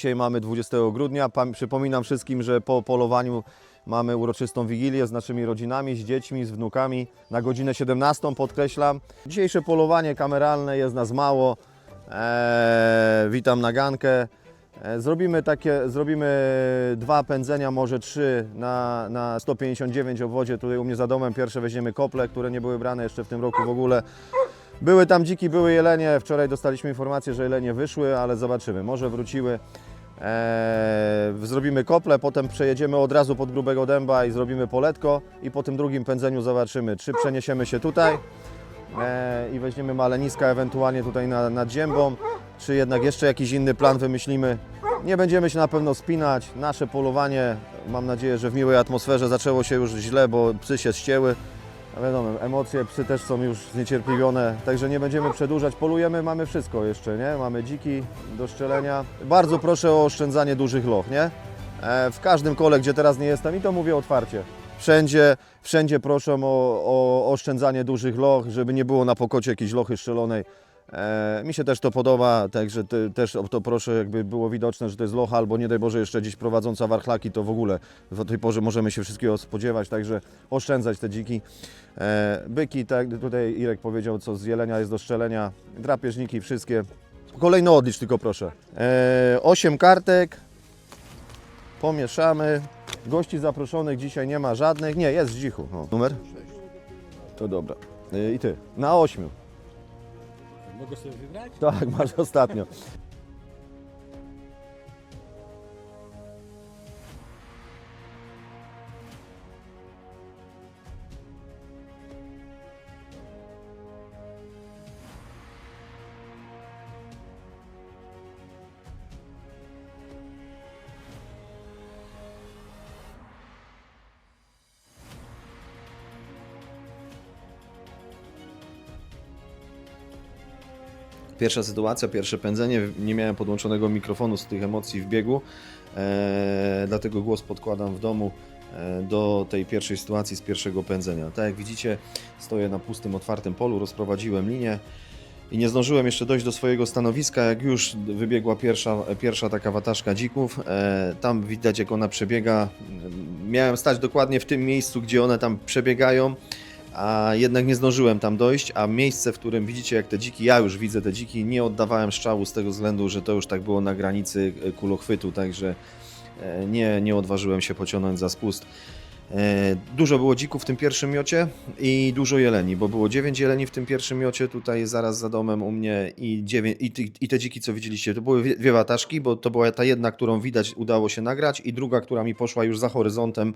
Dzisiaj mamy 20 grudnia. Przypominam wszystkim, że po polowaniu mamy uroczystą wigilię z naszymi rodzinami, z dziećmi, z wnukami na godzinę 17, podkreślam. Dzisiejsze polowanie kameralne jest nas mało. Eee, witam na gankę. E, Zrobimy takie, zrobimy dwa pędzenia, może trzy na, na 159 obwodzie. Tutaj u mnie za domem pierwsze weźmiemy kople, które nie były brane jeszcze w tym roku w ogóle. Były tam dziki, były jelenie. Wczoraj dostaliśmy informację, że jelenie wyszły, ale zobaczymy. Może wróciły. Eee, zrobimy kople, potem przejedziemy od razu pod grubego dęba i zrobimy poletko i po tym drugim pędzeniu zobaczymy, czy przeniesiemy się tutaj eee, i weźmiemy maleniska ewentualnie tutaj na, nad ziębą, czy jednak jeszcze jakiś inny plan wymyślimy. Nie będziemy się na pewno spinać. Nasze polowanie, mam nadzieję, że w miłej atmosferze zaczęło się już źle, bo psy się ścięły. Wiadomo, emocje, psy też są już zniecierpliwione, także nie będziemy przedłużać. Polujemy, mamy wszystko jeszcze, nie? Mamy dziki do szczelenia. Bardzo proszę o oszczędzanie dużych loch, nie? E, w każdym kole, gdzie teraz nie jestem, i to mówię otwarcie. Wszędzie, wszędzie proszę o, o oszczędzanie dużych loch, żeby nie było na pokocie jakiejś lochy strzelonej. E, mi się też to podoba, także ty, też o to proszę, jakby było widoczne, że to jest locha, albo nie daj Boże jeszcze gdzieś prowadząca warchlaki, to w ogóle w tej porze możemy się wszystkiego spodziewać, także oszczędzać te dziki. E, byki, tak tutaj Irek powiedział, co z jelenia jest do strzelenia, drapieżniki wszystkie. Kolejny odlicz tylko proszę. E, 8 kartek, pomieszamy. Gości zaproszonych dzisiaj nie ma żadnych, nie, jest z dzichu. O, numer? To dobra. E, I ty, na 8. Mogę sobie wybrać? Tak, masz ostatnio. Pierwsza sytuacja, pierwsze pędzenie, nie miałem podłączonego mikrofonu z tych emocji w biegu, e, dlatego głos podkładam w domu e, do tej pierwszej sytuacji z pierwszego pędzenia. Tak jak widzicie, stoję na pustym, otwartym polu, rozprowadziłem linię i nie zdążyłem jeszcze dojść do swojego stanowiska, jak już wybiegła pierwsza, pierwsza taka wataszka dzików. E, tam widać, jak ona przebiega. Miałem stać dokładnie w tym miejscu, gdzie one tam przebiegają a jednak nie zdążyłem tam dojść, a miejsce, w którym widzicie jak te dziki, ja już widzę te dziki, nie oddawałem strzału z tego względu, że to już tak było na granicy e, kulochwytu, także e, nie, nie odważyłem się pociągnąć za spust. E, Dużo było dzików w tym pierwszym miocie i dużo jeleni, bo było 9 jeleni w tym pierwszym miocie tutaj zaraz za domem u mnie i, dziewię- i, ty- i te dziki, co widzieliście, to były wie- dwie wataszki, bo to była ta jedna, którą widać udało się nagrać i druga, która mi poszła już za horyzontem,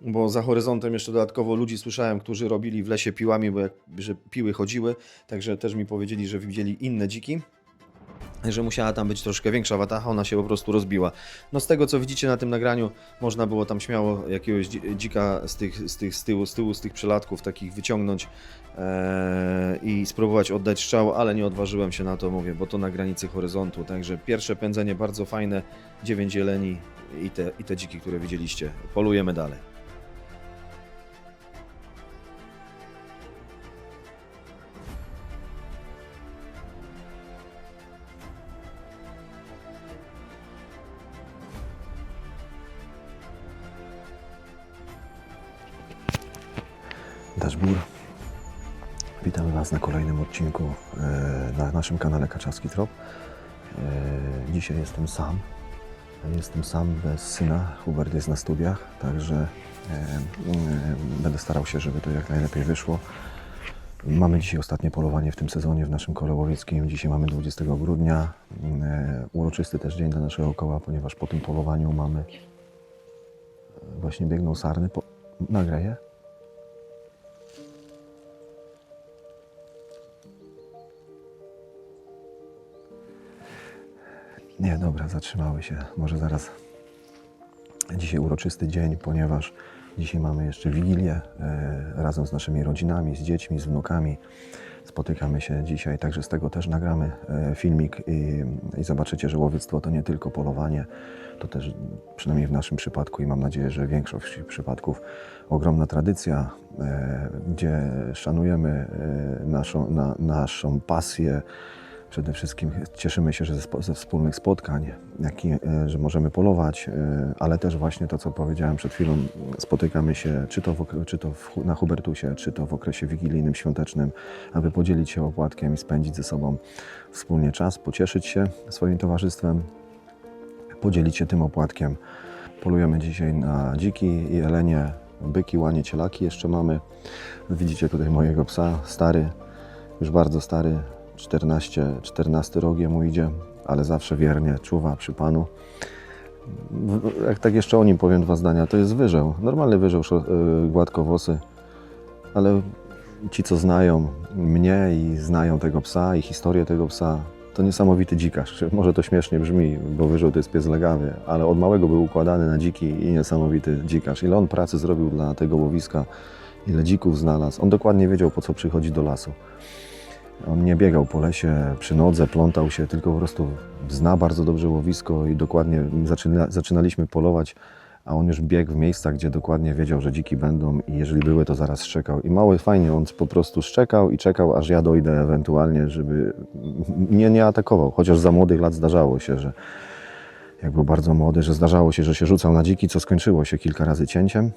bo za horyzontem jeszcze dodatkowo ludzi słyszałem, którzy robili w lesie piłami, bo jak, że piły chodziły, także też mi powiedzieli, że widzieli inne dziki że musiała tam być troszkę większa watacha, ona się po prostu rozbiła. No z tego co widzicie na tym nagraniu, można było tam śmiało jakiegoś dzi- dzika z tych, z tych z tyłu, z tyłu, z tych przylatków takich wyciągnąć eee, i spróbować oddać strzał, ale nie odważyłem się na to, mówię, bo to na granicy horyzontu, także pierwsze pędzenie bardzo fajne, 9 jeleni i te, i te dziki, które widzieliście. Polujemy dalej. Odcinku e, na naszym kanale Kaczawski Trop. E, Dzisiaj jestem sam. Jestem sam bez syna. Hubert jest na studiach, także e, będę starał się, żeby to jak najlepiej wyszło. Mamy dzisiaj ostatnie polowanie w tym sezonie w naszym kole łowieckim. Dzisiaj mamy 20 grudnia. Uroczysty też dzień dla naszego koła, ponieważ po tym polowaniu mamy właśnie biegną sarny. Po... Nagraj Nie, dobra, zatrzymały się. Może zaraz. Dzisiaj uroczysty dzień, ponieważ dzisiaj mamy jeszcze wigilię e, razem z naszymi rodzinami, z dziećmi, z wnukami. Spotykamy się dzisiaj, także z tego też nagramy e, filmik i, i zobaczycie, że łowiectwo to nie tylko polowanie, to też przynajmniej w naszym przypadku i mam nadzieję, że większość przypadków ogromna tradycja, e, gdzie szanujemy naszą, na, naszą pasję, Przede wszystkim cieszymy się że ze, wspólnych spotkań, jak i, e, że możemy polować, e, ale też właśnie to, co powiedziałem przed chwilą, spotykamy się czy to, w, czy to w, na Hubertusie, czy to w okresie wigilijnym, świątecznym, aby podzielić się opłatkiem i spędzić ze sobą wspólnie czas, pocieszyć się swoim towarzystwem, podzielić się tym opłatkiem. Polujemy dzisiaj na dziki i jelenie, byki, łanie, cielaki jeszcze mamy. Widzicie tutaj mojego psa, stary, już bardzo stary, 14, 14 rok mu idzie, ale zawsze wiernie czuwa przy Panu. Jak tak jeszcze o nim powiem dwa zdania, to jest wyżeł, normalny wyżeł, y, gładkowłosy, ale ci, co znają mnie i znają tego psa i historię tego psa, to niesamowity dzikarz. Może to śmiesznie brzmi, bo wyżeł to jest pies legawy, ale od małego był układany na dziki i niesamowity dzikarz. Ile on pracy zrobił dla tego łowiska, ile dzików znalazł. On dokładnie wiedział, po co przychodzi do lasu. On nie biegał po lesie przy nodze, plątał się, tylko po prostu zna bardzo dobrze łowisko i dokładnie zaczyna, zaczynaliśmy polować, a on już biegł w miejscach, gdzie dokładnie wiedział, że dziki będą i jeżeli były, to zaraz szczekał. I mało fajnie, on po prostu szczekał i czekał, aż ja dojdę ewentualnie, żeby mnie nie atakował. Chociaż za młodych lat zdarzało się, że jak był bardzo młody, że zdarzało się, że się rzucał na dziki, co skończyło się kilka razy cięciem.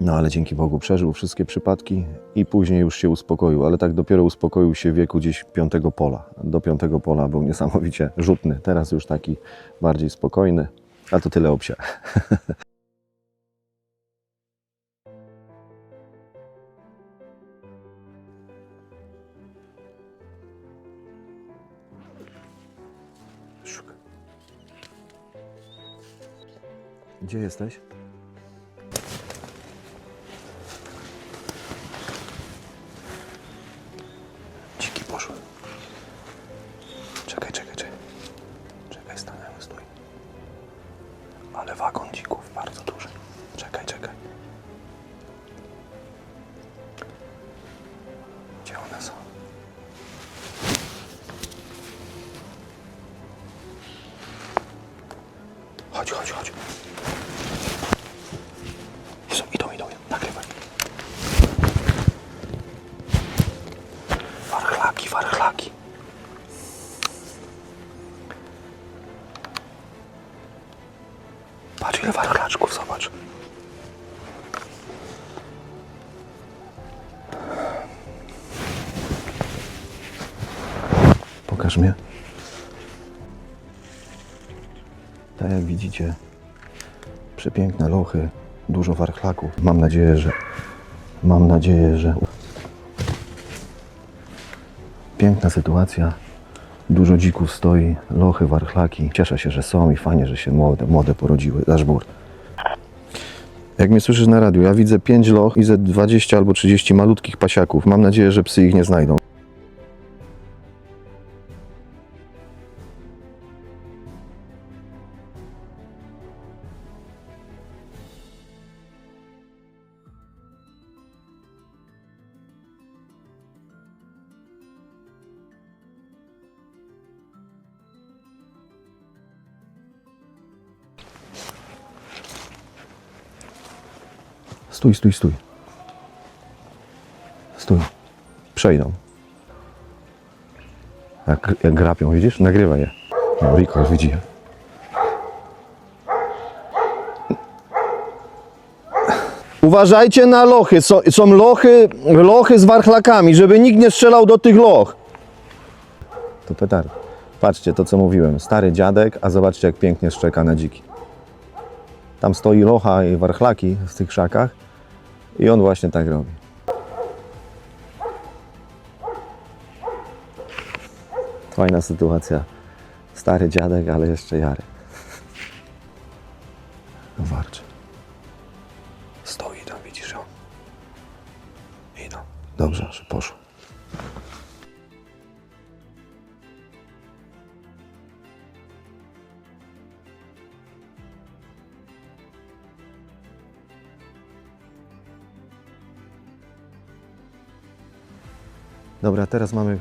No ale dzięki Bogu przeżył wszystkie przypadki i później już się uspokoił, ale tak dopiero uspokoił się w wieku gdzieś piątego pola. Do piątego pola był niesamowicie rzutny, teraz już taki bardziej spokojny, a to tyle o psie. Gdzie jesteś? 好去，好去，好去。Tak jak widzicie, przepiękne lochy, dużo warchlaków. Mam nadzieję, że mam nadzieję, że Piękna sytuacja. Dużo dzików stoi, lochy, warchlaki. Cieszę się, że są i fajnie, że się młode, młode porodziły. Daszbur. Jak mnie słyszysz na radiu, ja widzę 5 loch i ze 20 albo 30 malutkich pasiaków. Mam nadzieję, że psy ich nie znajdą. Stój, stój, stój. Stój. Przejdą. Jak, jak grapią, widzisz? Nagrywa je. No, Riko widzi je. Uważajcie na lochy. Są, są lochy, lochy z warchlakami, żeby nikt nie strzelał do tych loch. To petard. Patrzcie, to co mówiłem. Stary dziadek, a zobaczcie jak pięknie szczeka na dziki. Tam stoi locha i warchlaki w tych krzakach i on właśnie tak robi. Fajna sytuacja. Stary dziadek, ale jeszcze jary. Warczy. Stoi tam, widzisz ją? Idą. Dobrze, że poszło. Dobra, teraz mamy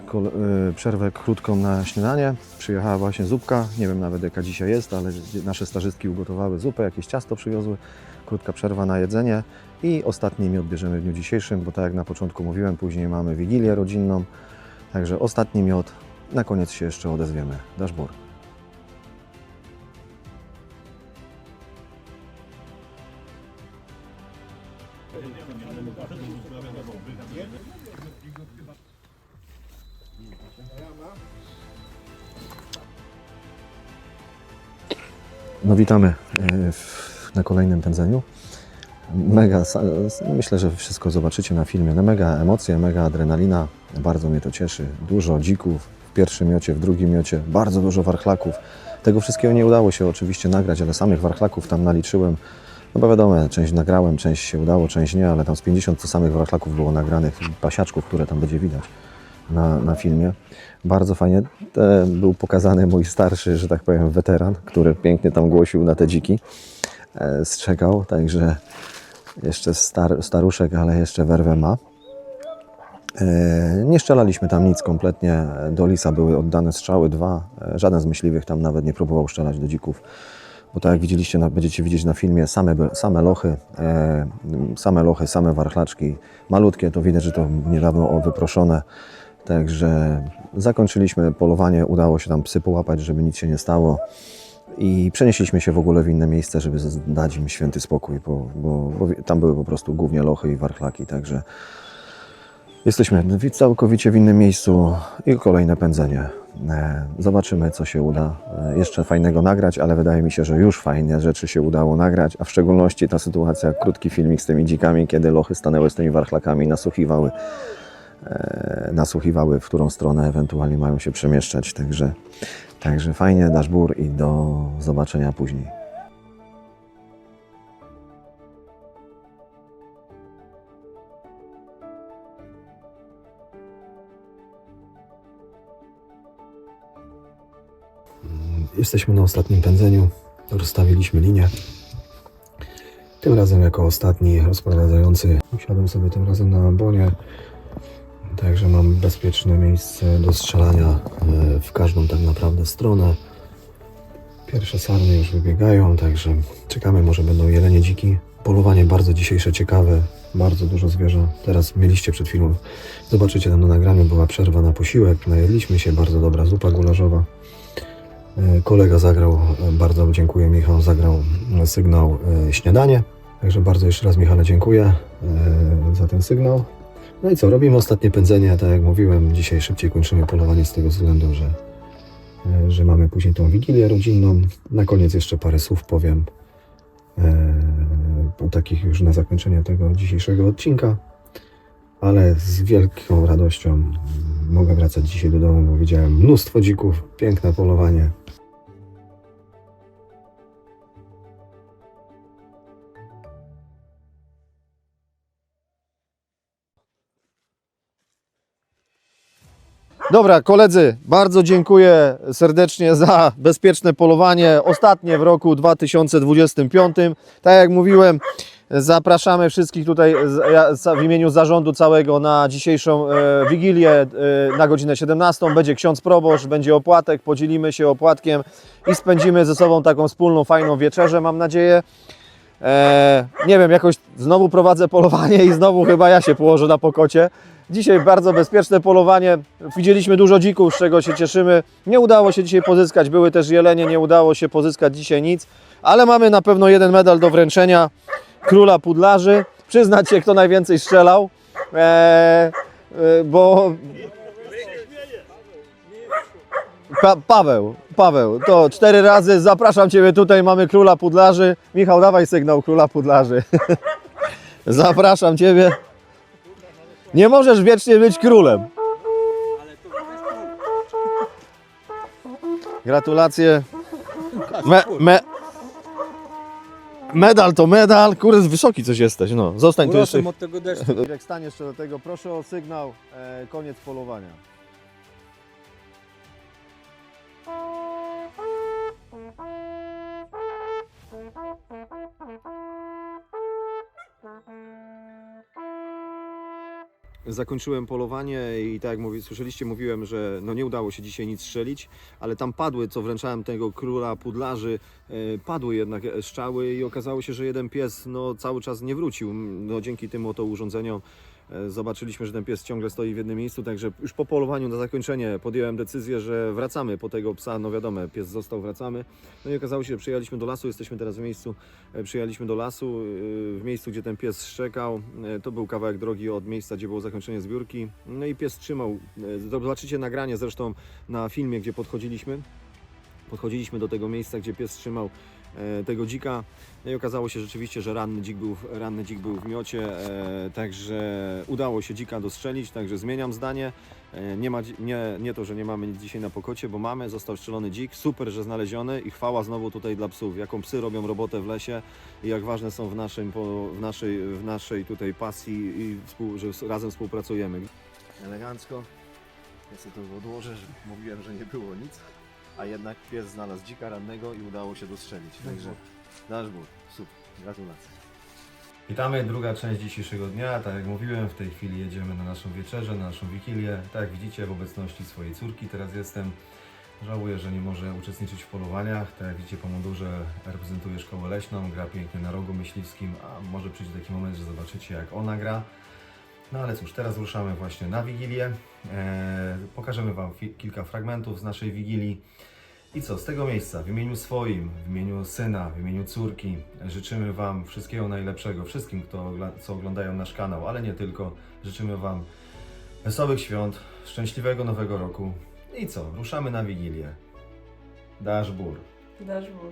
y, przerwę krótką na śniadanie. Przyjechała właśnie zupka, nie wiem nawet jaka dzisiaj jest, ale nasze starzystki ugotowały zupę, jakieś ciasto przywiozły. Krótka przerwa na jedzenie i ostatni miód bierzemy w dniu dzisiejszym, bo tak jak na początku mówiłem, później mamy wigilię rodzinną. Także ostatni miód Na koniec się jeszcze odezwiemy. Dashboard. No witamy e, na kolejnym pędzeniu. Mega, myślę, że wszystko zobaczycie na filmie. No mega emocje, mega adrenalina. Bardzo mnie to cieszy. Dużo dzików w pierwszym miocie, w drugim miocie, bardzo dużo warchlaków. Tego wszystkiego nie udało się oczywiście nagrać, ale samych warchlaków tam naliczyłem. No bo wiadomo, część nagrałem, część się udało, część nie, ale tam z 50 to samych warchlaków było nagranych, pasiaczków, które tam będzie widać na, na filmie. Bardzo fajnie. E, był pokazany mój starszy, że tak powiem, weteran, który pięknie tam głosił na te dziki. E, strzegał, także jeszcze star, staruszek, ale jeszcze werwę ma. E, Nie strzelaliśmy tam nic kompletnie. Do lisa były oddane strzały dwa. E, Żaden z myśliwych tam nawet nie próbował strzelać do dzików. Bo tak jak widzieliście, będziecie widzieć na filmie, same, same lochy, e, same lochy, same warchlaczki. Malutkie, to widać, że to niedawno wyproszone. Także zakończyliśmy polowanie, udało się tam psy połapać, żeby nic się nie stało. I przenieśliśmy się w ogóle w inne miejsce, żeby dać im święty spokój, bo, bo, bo tam były po prostu głównie lochy i warchlaki, także jesteśmy całkowicie w innym miejscu i kolejne pędzenie. E, Zobaczymy, co się uda e, jeszcze fajnego nagrać, ale wydaje mi się, że już fajne rzeczy się udało nagrać, a w szczególności ta sytuacja, krótki filmik z tymi dzikami, kiedy lochy stanęły z tymi warchlakami i nasłuchiwały, nasłuchiwały, w którą stronę ewentualnie mają się przemieszczać, także Także fajnie, dasz bór i do zobaczenia później. Jesteśmy na ostatnim pędzeniu. Rozstawiliśmy linię. Tym razem jako ostatni rozprowadzający. Usiadłem sobie tym razem na ambonie. Także mam bezpieczne miejsce do strzelania e, w każdą tak naprawdę stronę. Pierwsze sarny już wybiegają, także czekamy, może będą jelenie dziki. Polowanie bardzo dzisiejsze ciekawe, bardzo dużo zwierząt. Teraz mieliście przed chwilą, zobaczycie tam na nagraniu, była przerwa na posiłek, najedliśmy się, bardzo dobra zupa gularzowa. E, Kolega zagrał, e, bardzo dziękuję Michał, zagrał sygnał śniadanie. Także bardzo jeszcze raz Michale dziękuję za ten sygnał. No i co, robimy ostatnie pędzenie, tak jak mówiłem, dzisiaj szybciej kończymy polowanie z tego względu, że, e, że mamy później tą wigilię rodzinną. Na koniec jeszcze parę słów powiem, e, takich już na zakończenie tego dzisiejszego odcinka, ale z wielką radością mogę wracać dzisiaj do domu, bo widziałem mnóstwo dzików, piękne polowanie. Dobra, koledzy, bardzo dziękuję serdecznie za bezpieczne polowanie. Ostatnie w roku 2025. Tak jak mówiłem, zapraszamy wszystkich tutaj w imieniu zarządu całego na dzisiejszą e, wigilię e, na godzinę 17. Będzie ksiądz proboszcz, będzie opłatek, podzielimy się opłatkiem i spędzimy ze sobą taką wspólną, fajną wieczerzę, mam nadzieję. E, nie wiem, jakoś znowu prowadzę polowanie i znowu chyba ja się położę na pokocie. Dzisiaj bardzo bezpieczne polowanie. Widzieliśmy dużo dzików, z czego się cieszymy. Nie udało się dzisiaj pozyskać, były też jelenie, nie udało się pozyskać dzisiaj nic, ale mamy na pewno jeden medal do wręczenia króla pudlarzy. Przyznać się, kto najwięcej strzelał, e, e, bo Pa Paweł, Paweł, to cztery razy zapraszam Ciebie tutaj, mamy króla pudlarzy. Michał, dawaj sygnał króla pudlarzy. zapraszam Ciebie. Nie możesz wiecznie być królem. Gratulacje. Me, me, medal to medal. Kurde, wysoki coś jesteś, no. Zostań tu jeszcze. Od tego deszczu. Jak staniesz do tego, proszę o sygnał, e, koniec polowania. Zakończyłem polowanie i tak jak mówi, słyszeliście, mówiłem, że no nie udało się dzisiaj nic strzelić, ale tam padły, co wręczałem tego króla pudlarzy, e, padły jednak e, strzały i okazało się, że jeden pies no, cały czas nie wrócił. No, dzięki tym oto urządzeniom Zobaczyliśmy, że ten pies ciągle stoi w jednym miejscu, także już po polowaniu na zakończenie podjąłem decyzję, że wracamy po tego psa. No wiadomo, pies został, wracamy. No i okazało się, że przyjechaliśmy do lasu, jesteśmy teraz w miejscu, e, przyjechaliśmy do lasu, e, w miejscu, gdzie ten pies szczekał. E, To był kawałek drogi od miejsca, gdzie było zakończenie zbiórki. No i pies trzymał. e, Zobaczycie nagranie zresztą na filmie, gdzie podchodziliśmy. Podchodziliśmy do tego miejsca, gdzie pies trzymał e, tego dzika. No i okazało się rzeczywiście, że ranny dzik był, ranny dzik był w miocie, e, także udało się dzika dostrzelić, także zmieniam zdanie. E, nie, ma, nie, nie to, że nie mamy nic dzisiaj na pokocie, bo mamy, został strzelony dzik, super, że znaleziony i chwała znowu tutaj dla psów, jaką psy robią robotę w lesie i jak ważne są w, naszym, w, naszej, w naszej tutaj pasji i współ, że razem współpracujemy. Elegancko. Ja sobie to odłożę, że mówiłem, że nie było nic, a jednak pies znalazł dzika rannego i udało się dostrzelić. Także nasz ból. Super. Gratulacje. Witamy, druga część dzisiejszego dnia. Tak jak mówiłem, w tej chwili jedziemy na naszą wieczerzę, na naszą wigilię. Tak jak widzicie, w obecności swojej córki teraz jestem. Żałuję, że nie może uczestniczyć w polowaniach. Tak jak widzicie po mundurze reprezentuje szkołę leśną, gra pięknie na rogu myśliwskim, a może przyjdzie taki moment, że zobaczycie jak ona gra. No ale cóż, teraz ruszamy właśnie na Wigilię. Eee, pokażemy Wam fi- kilka fragmentów z naszej Wigilii. I co, z tego miejsca, w imieniu swoim, w imieniu syna, w imieniu córki, życzymy Wam wszystkiego najlepszego, wszystkim, kto, co oglądają nasz kanał, ale nie tylko. Życzymy Wam wesołych świąt, szczęśliwego nowego roku. I co, ruszamy na Wigilię. Dasz bór. Dasz ból.